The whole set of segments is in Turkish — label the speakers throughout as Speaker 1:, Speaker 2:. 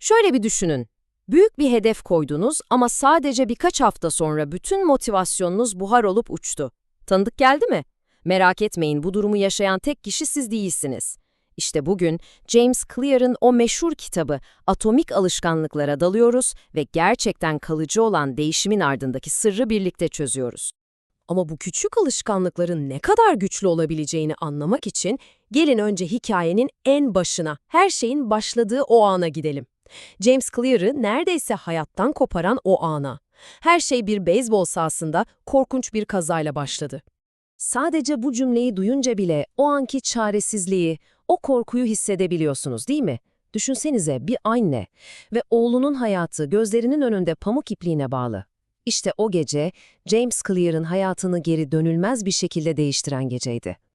Speaker 1: Şöyle bir düşünün. Büyük bir hedef koydunuz ama sadece birkaç hafta sonra bütün motivasyonunuz buhar olup uçtu. Tanıdık geldi mi? Merak etmeyin bu durumu yaşayan tek kişi siz değilsiniz. İşte bugün James Clear'ın o meşhur kitabı Atomik Alışkanlıklara dalıyoruz ve gerçekten kalıcı olan değişimin ardındaki sırrı birlikte çözüyoruz. Ama bu küçük alışkanlıkların ne kadar güçlü olabileceğini anlamak için gelin önce hikayenin en başına, her şeyin başladığı o ana gidelim. James Clear'ı neredeyse hayattan koparan o ana. Her şey bir beyzbol sahasında korkunç bir kazayla başladı. Sadece bu cümleyi duyunca bile o anki çaresizliği, o korkuyu hissedebiliyorsunuz değil mi? Düşünsenize bir anne ve oğlunun hayatı gözlerinin önünde pamuk ipliğine bağlı. İşte o gece James Clear'ın hayatını geri dönülmez bir şekilde değiştiren geceydi.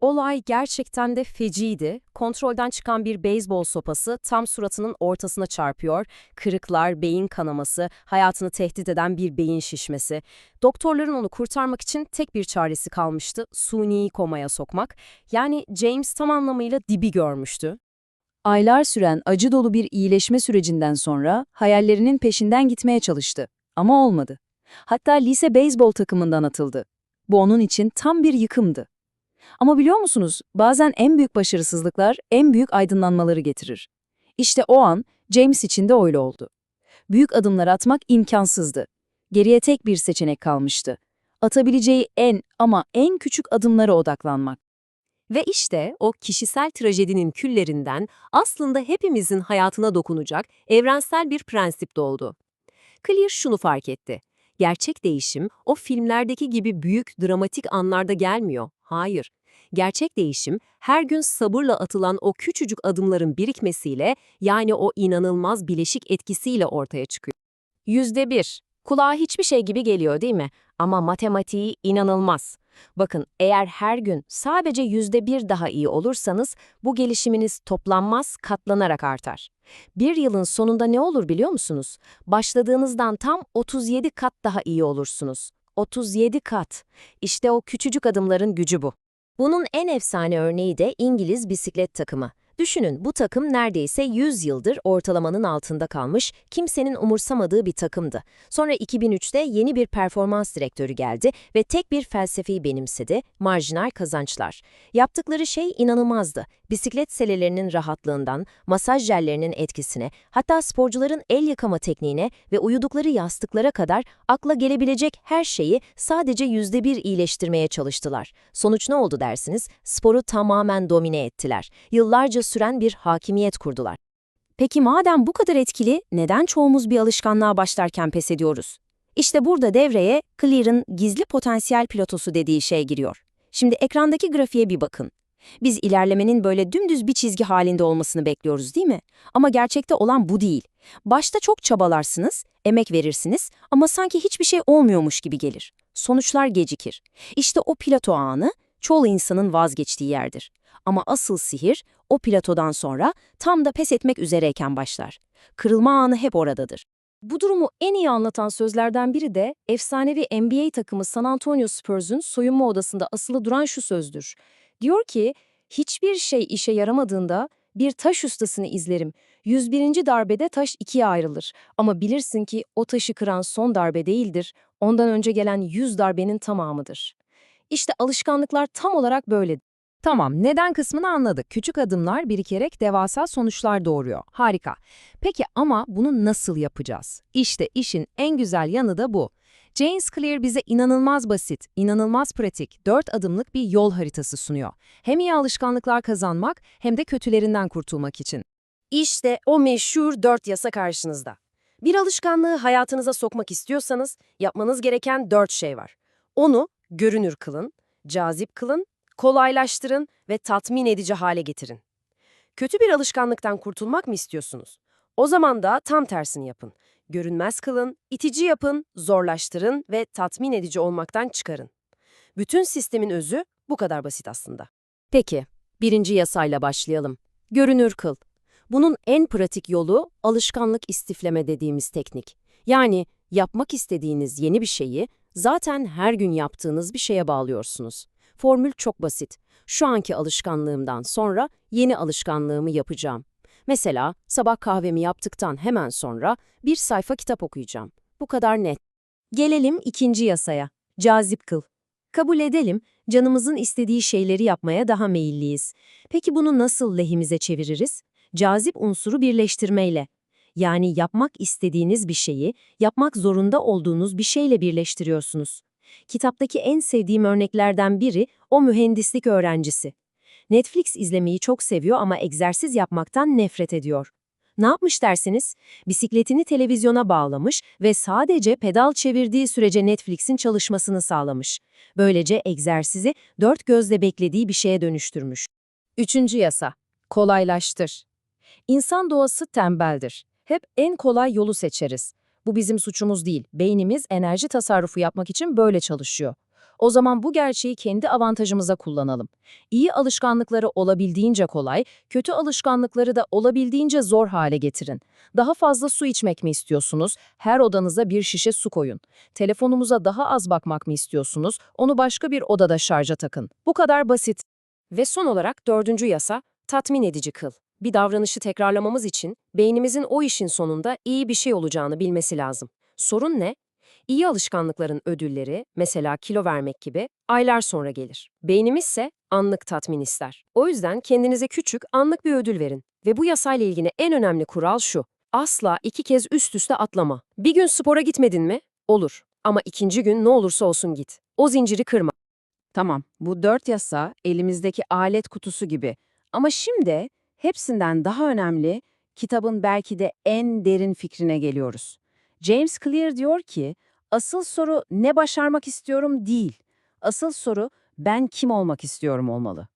Speaker 1: Olay gerçekten de feciydi. Kontrolden çıkan bir beyzbol sopası tam suratının ortasına çarpıyor. Kırıklar, beyin kanaması, hayatını tehdit eden bir beyin şişmesi. Doktorların onu kurtarmak için tek bir çaresi kalmıştı, suni komaya sokmak. Yani James tam anlamıyla dibi görmüştü.
Speaker 2: Aylar süren acı dolu bir iyileşme sürecinden sonra hayallerinin peşinden gitmeye çalıştı. Ama olmadı. Hatta lise beyzbol takımından atıldı. Bu onun için tam bir yıkımdı. Ama biliyor musunuz, bazen en büyük başarısızlıklar en büyük aydınlanmaları getirir. İşte o an James için de öyle oldu. Büyük adımlar atmak imkansızdı. Geriye tek bir seçenek kalmıştı. Atabileceği en ama en küçük adımlara odaklanmak.
Speaker 1: Ve işte o kişisel trajedinin küllerinden aslında hepimizin hayatına dokunacak evrensel bir prensip doğdu. Clear şunu fark etti. Gerçek değişim o filmlerdeki gibi büyük dramatik anlarda gelmiyor. Hayır. Gerçek değişim her gün sabırla atılan o küçücük adımların birikmesiyle yani o inanılmaz bileşik etkisiyle ortaya çıkıyor. Yüzde bir. Kulağa hiçbir şey gibi geliyor değil mi? Ama matematiği inanılmaz. Bakın eğer her gün sadece yüzde bir daha iyi olursanız bu gelişiminiz toplanmaz katlanarak artar. Bir yılın sonunda ne olur biliyor musunuz? Başladığınızdan tam 37 kat daha iyi olursunuz. 37 kat. İşte o küçücük adımların gücü bu. Bunun en efsane örneği de İngiliz bisiklet takımı. Düşünün bu takım neredeyse 100 yıldır ortalamanın altında kalmış, kimsenin umursamadığı bir takımdı. Sonra 2003'te yeni bir performans direktörü geldi ve tek bir felsefeyi benimsedi, marjinal kazançlar. Yaptıkları şey inanılmazdı. Bisiklet selelerinin rahatlığından, masaj jellerinin etkisine, hatta sporcuların el yıkama tekniğine ve uyudukları yastıklara kadar akla gelebilecek her şeyi sadece yüzde bir iyileştirmeye çalıştılar. Sonuç ne oldu dersiniz? Sporu tamamen domine ettiler. Yıllarca süren bir hakimiyet kurdular. Peki madem bu kadar etkili, neden çoğumuz bir alışkanlığa başlarken pes ediyoruz? İşte burada devreye Clear'ın gizli potansiyel pilotosu dediği şey giriyor. Şimdi ekrandaki grafiğe bir bakın. Biz ilerlemenin böyle dümdüz bir çizgi halinde olmasını bekliyoruz değil mi? Ama gerçekte olan bu değil. Başta çok çabalarsınız, emek verirsiniz ama sanki hiçbir şey olmuyormuş gibi gelir. Sonuçlar gecikir. İşte o plato anı çoğu insanın vazgeçtiği yerdir. Ama asıl sihir o platodan sonra tam da pes etmek üzereyken başlar. Kırılma anı hep oradadır. Bu durumu en iyi anlatan sözlerden biri de efsanevi NBA takımı San Antonio Spurs'un soyunma odasında asılı duran şu sözdür. Diyor ki, hiçbir şey işe yaramadığında bir taş ustasını izlerim. 101. darbede taş ikiye ayrılır. Ama bilirsin ki o taşı kıran son darbe değildir, ondan önce gelen 100 darbenin tamamıdır. İşte alışkanlıklar tam olarak böyle. Tamam, neden kısmını anladık. Küçük adımlar birikerek devasa sonuçlar doğuruyor. Harika. Peki ama bunu nasıl yapacağız? İşte işin en güzel yanı da bu. James Clear bize inanılmaz basit, inanılmaz pratik, dört adımlık bir yol haritası sunuyor. Hem iyi alışkanlıklar kazanmak hem de kötülerinden kurtulmak için. İşte o meşhur dört yasa karşınızda. Bir alışkanlığı hayatınıza sokmak istiyorsanız yapmanız gereken dört şey var. Onu görünür kılın, cazip kılın, kolaylaştırın ve tatmin edici hale getirin. Kötü bir alışkanlıktan kurtulmak mı istiyorsunuz? O zaman da tam tersini yapın. Görünmez kılın, itici yapın, zorlaştırın ve tatmin edici olmaktan çıkarın. Bütün sistemin özü bu kadar basit aslında. Peki, birinci yasayla başlayalım. Görünür kıl. Bunun en pratik yolu alışkanlık istifleme dediğimiz teknik. Yani yapmak istediğiniz yeni bir şeyi zaten her gün yaptığınız bir şeye bağlıyorsunuz. Formül çok basit. Şu anki alışkanlığımdan sonra yeni alışkanlığımı yapacağım.
Speaker 3: Mesela sabah kahvemi yaptıktan hemen sonra bir sayfa kitap okuyacağım. Bu kadar net.
Speaker 1: Gelelim ikinci yasaya. Cazip kıl. Kabul edelim, canımızın istediği şeyleri yapmaya daha meyilliyiz. Peki bunu nasıl lehimize çeviririz? Cazip unsuru birleştirmeyle. Yani yapmak istediğiniz bir şeyi, yapmak zorunda olduğunuz bir şeyle birleştiriyorsunuz. Kitaptaki en sevdiğim örneklerden biri o mühendislik öğrencisi. Netflix izlemeyi çok seviyor ama egzersiz yapmaktan nefret ediyor. Ne yapmış dersiniz? Bisikletini televizyona bağlamış ve sadece pedal çevirdiği sürece Netflix'in çalışmasını sağlamış. Böylece egzersizi dört gözle beklediği bir şeye dönüştürmüş.
Speaker 3: Üçüncü yasa. Kolaylaştır. İnsan doğası tembeldir. Hep en kolay yolu seçeriz. Bu bizim suçumuz değil. Beynimiz enerji tasarrufu yapmak için böyle çalışıyor. O zaman bu gerçeği kendi avantajımıza kullanalım. İyi alışkanlıkları olabildiğince kolay, kötü alışkanlıkları da olabildiğince zor hale getirin. Daha fazla su içmek mi istiyorsunuz? Her odanıza bir şişe su koyun. Telefonumuza daha az bakmak mı istiyorsunuz? Onu başka bir odada şarja takın. Bu kadar basit. Ve son olarak dördüncü yasa, tatmin edici kıl. Bir davranışı tekrarlamamız için beynimizin o işin sonunda iyi bir şey olacağını bilmesi lazım. Sorun ne? İyi alışkanlıkların ödülleri, mesela kilo vermek gibi, aylar sonra gelir. Beynimizse anlık tatmin ister. O yüzden kendinize küçük, anlık bir ödül verin. Ve bu yasayla ilgili en önemli kural şu. Asla iki kez üst üste atlama. Bir gün spora gitmedin mi? Olur. Ama ikinci gün ne olursa olsun git. O zinciri kırma.
Speaker 2: Tamam, bu dört yasa elimizdeki alet kutusu gibi. Ama şimdi hepsinden daha önemli, kitabın belki de en derin fikrine geliyoruz. James Clear diyor ki, asıl soru ne başarmak istiyorum değil. Asıl soru ben kim olmak istiyorum olmalı.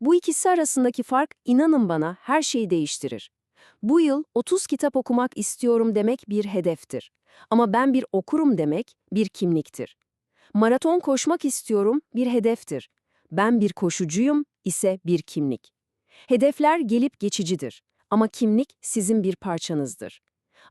Speaker 3: Bu ikisi arasındaki fark inanın bana her şeyi değiştirir. Bu yıl 30 kitap okumak istiyorum demek bir hedeftir. Ama ben bir okurum demek bir kimliktir. Maraton koşmak istiyorum bir hedeftir. Ben bir koşucuyum ise bir kimlik. Hedefler gelip geçicidir ama kimlik sizin bir parçanızdır.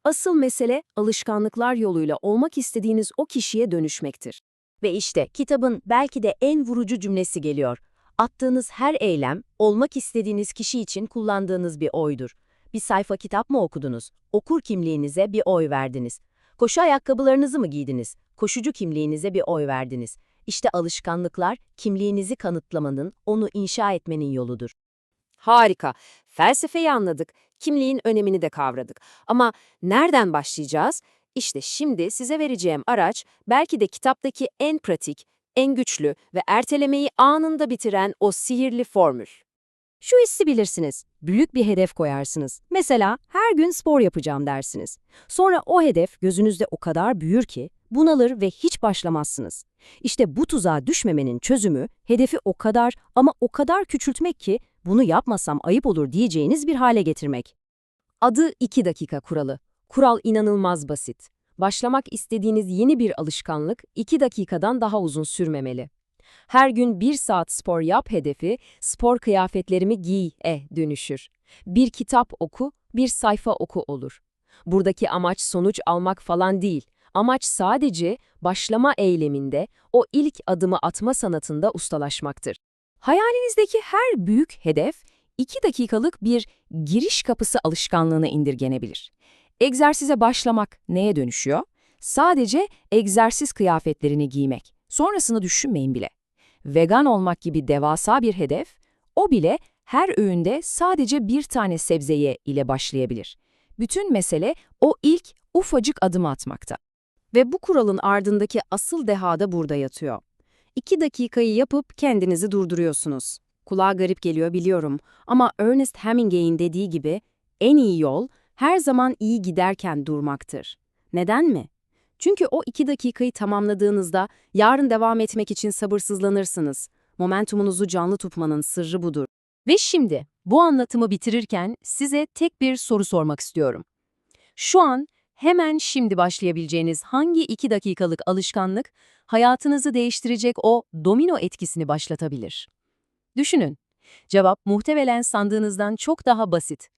Speaker 3: Asıl mesele alışkanlıklar yoluyla olmak istediğiniz o kişiye dönüşmektir.
Speaker 4: Ve işte kitabın belki de en vurucu cümlesi geliyor. Attığınız her eylem, olmak istediğiniz kişi için kullandığınız bir oydur. Bir sayfa kitap mı okudunuz? Okur kimliğinize bir oy verdiniz. Koşu ayakkabılarınızı mı giydiniz? Koşucu kimliğinize bir oy verdiniz. İşte alışkanlıklar, kimliğinizi kanıtlamanın, onu inşa etmenin yoludur.
Speaker 3: Harika. Felsefeyi anladık, kimliğin önemini de kavradık. Ama nereden başlayacağız? İşte şimdi size vereceğim araç belki de kitaptaki en pratik, en güçlü ve ertelemeyi anında bitiren o sihirli formül.
Speaker 4: Şu hissi bilirsiniz. Büyük bir hedef koyarsınız. Mesela her gün spor yapacağım dersiniz. Sonra o hedef gözünüzde o kadar büyür ki bunalır ve hiç başlamazsınız. İşte bu tuzağa düşmemenin çözümü hedefi o kadar ama o kadar küçültmek ki bunu yapmasam ayıp olur diyeceğiniz bir hale getirmek.
Speaker 3: Adı 2 dakika kuralı. Kural inanılmaz basit. Başlamak istediğiniz yeni bir alışkanlık 2 dakikadan daha uzun sürmemeli. Her gün 1 saat spor yap hedefi, spor kıyafetlerimi giy e dönüşür. Bir kitap oku, bir sayfa oku olur. Buradaki amaç sonuç almak falan değil. Amaç sadece başlama eyleminde, o ilk adımı atma sanatında ustalaşmaktır. Hayalinizdeki her büyük hedef 2 dakikalık bir giriş kapısı alışkanlığına indirgenebilir. Egzersize başlamak neye dönüşüyor? Sadece egzersiz kıyafetlerini giymek. Sonrasını düşünmeyin bile. Vegan olmak gibi devasa bir hedef, o bile her öğünde sadece bir tane sebzeye ile başlayabilir. Bütün mesele o ilk ufacık adımı atmakta. Ve bu kuralın ardındaki asıl deha da burada yatıyor. İki dakikayı yapıp kendinizi durduruyorsunuz. Kulağa garip geliyor biliyorum ama Ernest Hemingway'in dediği gibi en iyi yol her zaman iyi giderken durmaktır. Neden mi? Çünkü o iki dakikayı tamamladığınızda yarın devam etmek için sabırsızlanırsınız. Momentumunuzu canlı tutmanın sırrı budur. Ve şimdi bu anlatımı bitirirken size tek bir soru sormak istiyorum. Şu an hemen şimdi başlayabileceğiniz hangi iki dakikalık alışkanlık hayatınızı değiştirecek o domino etkisini başlatabilir? Düşünün. Cevap muhtemelen sandığınızdan çok daha basit.